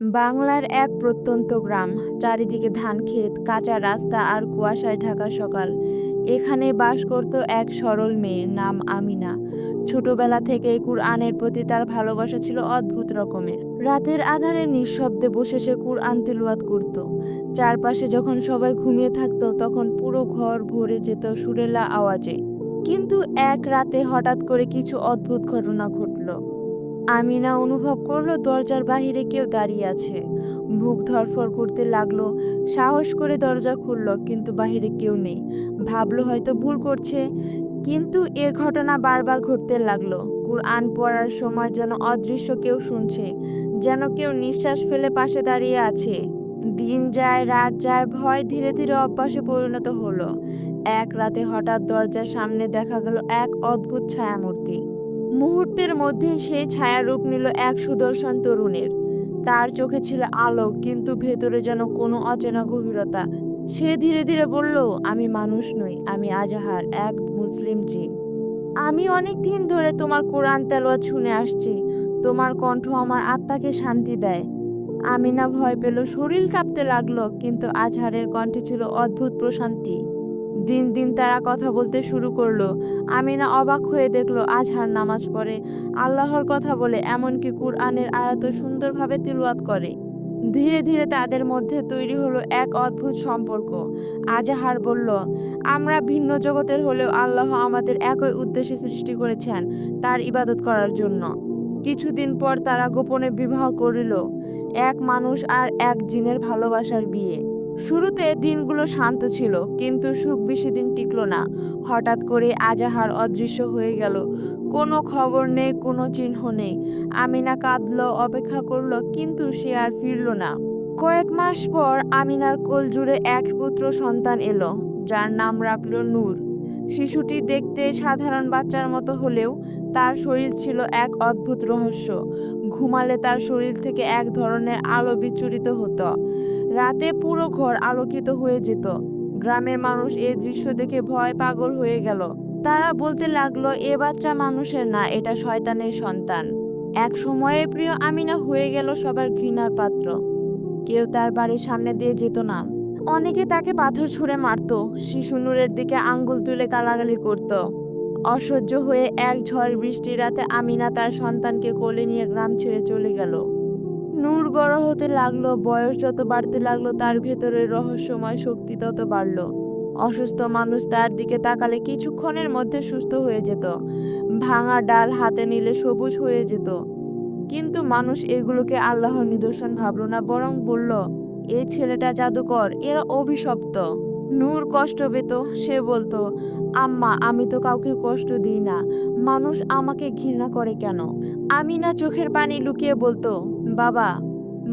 বাংলার এক প্রত্যন্ত গ্রাম। চারিদিকে ধান ক্ষেত, কাঁচা রাস্তা আর কুয়াশায় ঢাকা সকাল। এখানে বাস করত এক সরল মেয়ে, নাম আমিনা। ছোটবেলা থেকে কুরআনের প্রতি তার ভালোবাসা ছিল অদ্ভুত রকমের। রাতের আধারে নিঃশব্দে বসে সে কুরআন তিলওয়াত করত। চারপাশে যখন সবাই ঘুমিয়ে থাকত, তখন পুরো ঘর ভরে যেত সুরেলা আওয়াজে। কিন্তু এক রাতে হঠাৎ করে কিছু অদ্ভুত ঘটনা ঘটল। আমিনা অনুভব করল দরজার বাহিরে কেউ দাঁড়িয়ে আছে। বুক ধরফর করতে লাগল, সাহস করে দরজা খুললো, কিন্তু বাহিরে কেউ নেই। ভাবলো হয়তো ভুল করছে, কিন্তু এ ঘটনা বারবার ঘটতে লাগল। কুরআন পড়ার সময় যেন অদৃশ্য কেউ শুনছে, যেন কেউ নিঃশ্বাস ফেলে পাশে দাঁড়িয়ে আছে। দিন যায়, রাত যায়, ভয় ধীরে ধীরে অভ্যাসে পরিণত হলো। এক রাতে হঠাৎ দরজার সামনে দেখা গেল এক অদ্ভুত ছায়ামূর্তি। মুহূর্তের মধ্যে সেই ছায়া রূপ নিল এক সুদর্শন তরুণের। তার চোখে ছিল আলো কিন্তু ভেতরে যেন কোনো অচেনা গভীরতা। সে ধীরে ধীরে বলল, আমি মানুষ নই, আমি আজাহার, এক মুসলিম জিন। আমি অনেক দিন ধরে তোমার কোরআন তেলাওয়াত শুনে আসছি। তোমার কণ্ঠ আমার আত্মাকে শান্তি দেয়। আমি না ভয় পেল শরীর কাঁপতে লাগল, কিন্তু আজহারের কণ্ঠে ছিল অদ্ভুত প্রশান্তি। দিন দিন তারা কথা বলতে শুরু করল। আমিনা অবাক হয়ে দেখল আজহার নামাজ পড়ে। আল্লাহর কথা বলে, এমনকি কুরআনের আয়াত সুন্দরভাবে তিলওয়াত করে। ধীরে ধীরে তাদের মধ্যে তৈরি হলো এক অদ্ভুত সম্পর্ক। আজাহার বলল, আমরা ভিন্ন জগতের হলেও আল্লাহ আমাদের একই উদ্দেশ্যে সৃষ্টি করেছেন তার ইবাদত করার জন্য। কিছুদিন পর তারা গোপনে বিবাহ করিল। এক মানুষ আর এক জিনের ভালোবাসার বিয়ে। শুরুতে দিনগুলো শান্ত ছিল, কিন্তু সুখ বেশি দিন টিকলো না। হঠাৎ করে আজাহার অদৃশ্য হয়ে গেল। কোনো খবর নেই, কোনো চিহ্ন নেই। আমিনা কাঁদলো, অপেক্ষা করল, কিন্তু সে আর ফিরল না। কয়েক মাস পর আমিনার কোল জুড়ে এক পুত্র সন্তান এলো, যার নাম রাখল নূর। শিশুটি দেখতে সাধারণ বাচ্চার মতো হলেও তার শরীর ছিল এক অদ্ভুত রহস্য। ঘুমালে তার শরীর থেকে এক ধরনের আলো বিচ্ছুরিত হতো। রাতে পুরো ঘর আলোকিত হয়ে যেত। গ্রামের মানুষ এই দৃশ্য দেখে ভয় পাগল হয়ে গেল। তারা বলতে লাগল, এ বাচ্চা মানুষের না, এটা শয়তানের সন্তান। এক সময়ে প্রিয় আমিনা হয়ে গেল সবার ঘৃণার পাত্র। কেউ তার বাড়ির সামনে দিয়ে যেত না। অনেকে তাকে পাথর ছুঁড়ে মারত, শিশু নূরের দিকে আঙ্গুল তুলে গালাগালি করত। অসহ্য হয়ে এক ঝড় বৃষ্টির রাতে আমিনা তার সন্তানকে কোলে নিয়ে গ্রাম ছেড়ে চলে গেল। নূর বড় হতে লাগল, বয়স যত বাড়তে লাগল, তার ভেতরের রহস্যময় শক্তি তত বাড়লো। অসুস্থ মানুষ তার দিকে তাকালে কিছুক্ষণের মধ্যে সুস্থ হয়ে যেত। ভাঙা ডাল হাতে নিলে সবুজ হয়ে যেত। কিন্তু মানুষ এগুলোকে আল্লাহর নিদর্শন ভাবল না, বরং বলল এই ছেলেটা জাদুকর, এরা অভিশপ্ত। নূর কষ্ট পেত, সে বলতো, আম্মা, আমি তো কাউকে কষ্ট দিই না। মানুষ আমাকে ঘৃণা করে কেন? আমি না চোখের পানি লুকিয়ে বলতো। বাবা,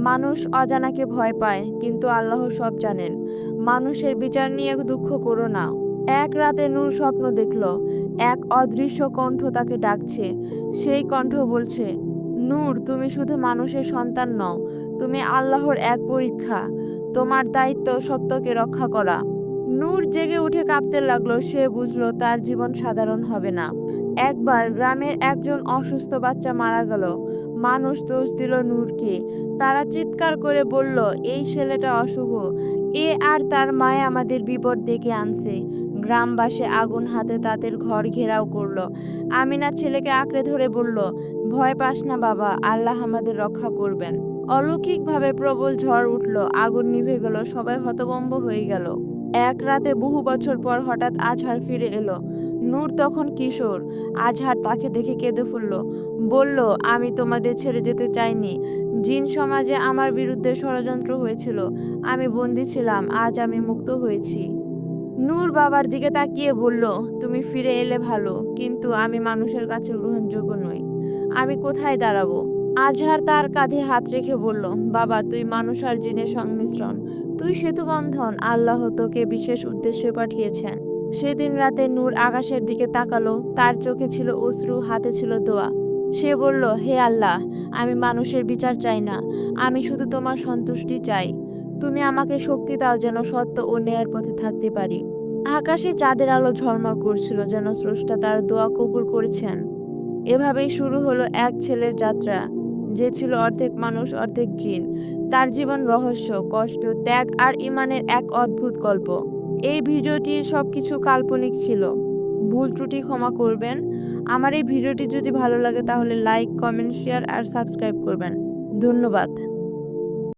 মানুষ অজানাকে ভয় পায়, কিন্তু আল্লাহ সব জানেন। মানুষের বিচার নিয়ে দুঃখ করো না। এক রাতে নূর স্বপ্ন দেখল। এক অদৃশ্য কণ্ঠ তাকে ডাকছে। সেই কণ্ঠ বলছে, নূর, তুমি শুধু মানুষের সন্তান নও, তুমি আল্লাহর এক পরীক্ষা। তোমার দায়িত্ব সত্যকে রক্ষা করা। নূর জেগে উঠে কাঁপতে লাগল। সে বুঝলো তার জীবন সাধারণ হবে না। একবার গ্রামের একজন অসুস্থ বাচ্চা মারা গেল। মানুষ দোষ দিল নূরকে। তারা চিৎকার করে বলল, এই ছেলেটা অশুভ। এ আর তার মায়ে আমাদের বিপদ ডেকে আনছে। গ্রামবাসী আগুন হাতে তাদের ঘর ঘেরাও করল। আমিনা ছেলেকে আঁকড়ে ধরে বলল, ভয় পাস না বাবা, আল্লাহ আমাদের রক্ষা করবেন। অলৌকিকভাবে প্রবল ঝড় উঠল, আগুন নিভে গেল, সবাই হতবম্ব হয়ে গেল। এক রাতে বহু বছর পর হঠাৎ আজহার ফিরে এলো। নূর তখন কিশোর। আজহার তাকে দেখে কেঁদে ফেলল, বলল, আমি তোমাদের ছেড়ে যেতে চাইনি। জিন সমাজে আমার বিরুদ্ধে ষড়যন্ত্র হয়েছিল। আমি বন্দি ছিলাম, আজ আমি মুক্ত হয়েছি। নূর বাবার দিকে তাকিয়ে বলল, তুমি ফিরে এলে ভালো, কিন্তু আমি মানুষের কাছে গ্রহণযোগ্য নই। আমি কোথায় দাঁড়াবো? আজহার তার কাঁধে হাত রেখে বলল, বাবা, তুই মানুষ আর জিনের সংমিশ্রণ। তুই সেতুবন্ধন। আল্লাহ তোকে বিশেষ উদ্দেশ্যে পাঠিয়েছেন। সেদিন রাতে নূর আকাশের দিকে তাকালো, তার চোখে ছিল অশ্রু, হাতে ছিল দোয়া। সে বলল, হে আল্লাহ, আমি মানুষের বিচার চাই না, আমি শুধু তোমার সন্তুষ্টি চাই। তুমি আমাকে শক্তি দাও যেন সত্য ও ন্যায়ের পথে থাকতে পারি। আকাশে চাঁদের আলো ঝলমল করছিল যেন স্রষ্টা তার দোয়া কবুল করেছেন। এভাবেই শুরু হলো এক ছেলের যাত্রা, যে ছিল অর্ধেক মানুষ, অর্ধেক জিন। তার জীবন রহস্য, কষ্ট, ত্যাগ আর ইমানের এক অদ্ভুত গল্প। এই ভিডিওটির সবকিছু কাল্পনিক ছিল। ভুল ত্রুটি ক্ষমা করবেন। আমার এই ভিডিওটি যদি ভালো লাগে তাহলে লাইক কমেন্ট শেয়ার আর সাবস্ক্রাইব করবেন। ধন্যবাদ।